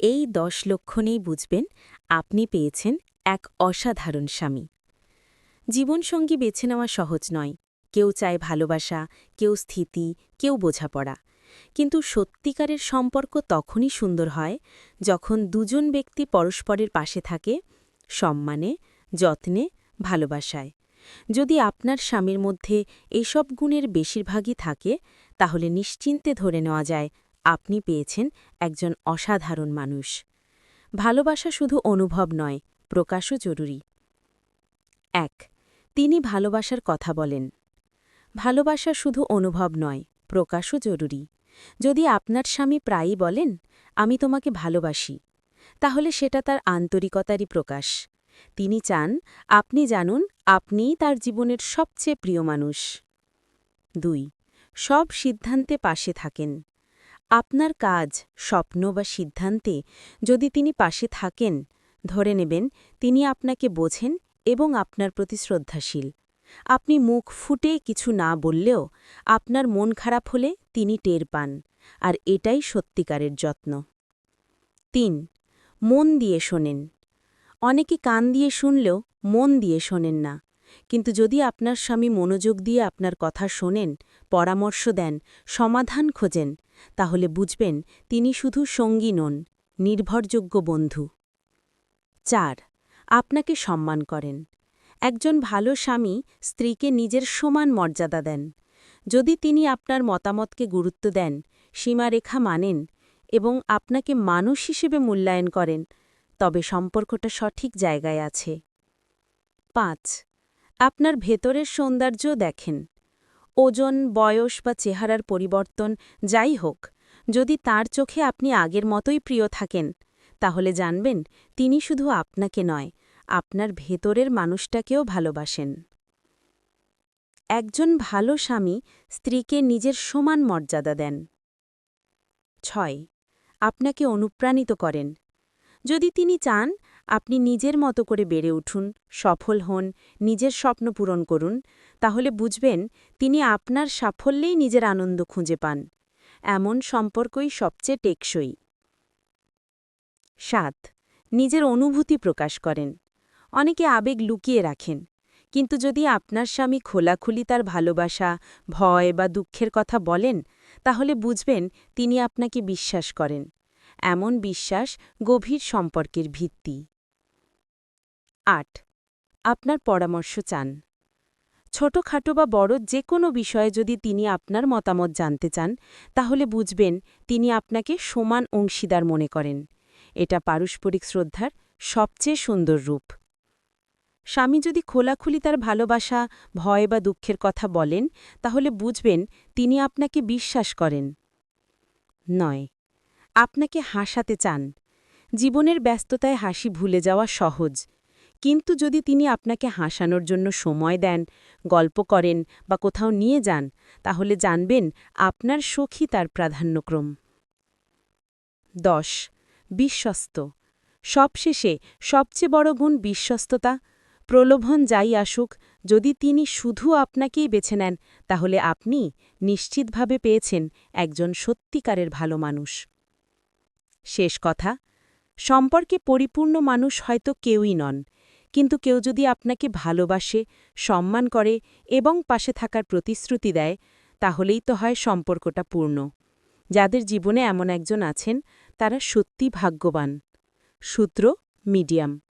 এই দশ লক্ষণেই বুঝবেন আপনি পেয়েছেন এক অসাধারণ স্বামী। জীবনসঙ্গী বেছে নেওয়া সহজ নয়। কেউ চায় ভালোবাসা, কেউ স্থিতি, কেউ বোঝাপড়া। কিন্তু সত্যিকারের সম্পর্ক তখনই সুন্দর হয় যখন দুজন ব্যক্তি পরস্পরের পাশে থাকে, সম্মানে, যত্নে, ভালোবাসায়। যদি আপনার স্বামীর মধ্যে এসব গুণের বেশিরভাগই থাকে, তাহলে নিশ্চিন্তে ধরে নেওয়া যায় আপনি পেয়েছেন একজন অসাধারণ মানুষ। ভালোবাসা শুধু অনুভব নয়, প্রকাশও জরুরি। এক, তিনি ভালোবাসার কথা বলেন। ভালোবাসা শুধু অনুভব নয়, প্রকাশও জরুরি। যদি আপনার স্বামী প্রায়ই বলেন, আমি তোমাকে ভালোবাসি, তাহলে সেটা তার আন্তরিকতারই প্রকাশ। তিনি চান, আপনি জানুন, আপনিই তার জীবনের সবচেয়ে প্রিয় মানুষ। দুই, সব সিদ্ধান্তে পাশে থাকেন। আপনার কাজ, স্বপ্ন বা সিদ্ধান্তে যদি তিনি পাশে থাকেন, ধরে নেবেন তিনি আপনাকে বোঝেন এবং আপনার প্রতি শ্রদ্ধাশীল। আপনি মুখ ফুটে কিছু না বললেও আপনার মন খারাপ হলে তিনি টের পান, আর এটাই সত্যিকারের যত্ন। তিন, মন দিয়ে শোনেন। অনেকে কান দিয়ে শুনলেও মন দিয়ে শোনেন না, কিন্তু যদি আপনার স্বামী মনোযোগ দিয়ে আপনার কথা শোনেন, পরামর্শ দেন, সমাধান খোঁজেন তাহলে বুঝবেন তিনি শুধু সঙ্গী নন, নির্ভরযোগ্য বন্ধু। চার, আপনাকে সম্মান করেন। একজন ভালো স্বামী স্ত্রীকে নিজের সমান মর্যাদা দেন। যদি তিনি আপনার মতামতকে গুরুত্ব দেন, সীমারেখা মানেন এবং আপনাকে মানুষ হিসেবে মূল্যায়ন করেন, তবে সম্পর্কটা সঠিক জায়গায় আছে। পাঁচ, আপনার ভেতরের সৌন্দর্য দেখেন। ওজন, বয়স বা চেহারার পরিবর্তন যাই হোক, যদি তার চোখে আপনি আগের মতোই প্রিয় থাকেন, তাহলে জানবেন তিনি শুধু আপনাকে নয়, আপনার ভেতরের মানুষটাকেও ভালোবাসেন। একজন ভালো স্বামী স্ত্রীকে নিজের সমান মর্যাদা দেন। ছয়, আপনাকে অনুপ্রাণিত করেন। যদি তিনি চান আপনি নিজের মতো করে বেড়ে উঠুন, সফল হন, নিজের স্বপ্ন পূরণ করুন, তাহলে বুঝবেন তিনি আপনার সাফল্যেই নিজের আনন্দ খুঁজে পান। এমন সম্পর্কই সবচেয়ে টেকসই। সাত, নিজের অনুভূতি প্রকাশ করেন। অনেকে আবেগ লুকিয়ে রাখেন, কিন্তু যদি আপনার স্বামী খোলাখুলি তার ভালোবাসা, ভয় বা দুঃখের কথা বলেন, তাহলে বুঝবেন তিনি আপনাকে বিশ্বাস করেন। এমন বিশ্বাস গভীর সম্পর্কের ভিত্তি। আট। আপনার পরামর্শ চান। ছোটখাটো বা বড় যে কোনো বিষয়ে যদি তিনি আপনার মতামত জানতে চান, তাহলে বুঝবেন তিনি আপনাকে সমান অংশীদার মনে করেন। এটা পারস্পরিক শ্রদ্ধার সবচেয়ে সুন্দর রূপ। স্বামী যদি খোলাখুলি তার ভালোবাসা, ভয় বা দুঃখের কথা বলেন, তাহলে বুঝবেন তিনি আপনাকে বিশ্বাস করেন। নয়। আপনাকে হাসাতে চান। জীবনের ব্যস্ততায় হাসি ভুলে যাওয়া সহজ। কিন্তু যদি তিনি আপনাকে হাসানোর জন্য সময় দেন, গল্প করেন বা কোথাও নিয়ে যান, তাহলে জানবেন আপনার সখী তার প্রাধান্যক্রম। দশ, বিশ্বস্ত। সবশেষে সবচেয়ে বড় গুণ বিশ্বস্ততা, প্রলোভন যাই আসুক, যদি তিনি শুধু আপনাকেই বেছে নেন, তাহলে আপনি নিশ্চিতভাবে পেয়েছেন একজন সত্যিকারের ভালো মানুষ। শেষ কথা, সম্পর্কে পরিপূর্ণ মানুষ হয়তো কেউই নন। কিন্তু কেউ যদি আপনাকে ভালোবাসে, সম্মান করে এবং পাশে থাকার প্রতিশ্রুতি দেয়, তাহলেই তো হয় সম্পর্কটা পূর্ণ। যাদের জীবনে এমন একজন আছেন, তারা সত্যি ভাগ্যবান। সূত্র, মিডিয়াম।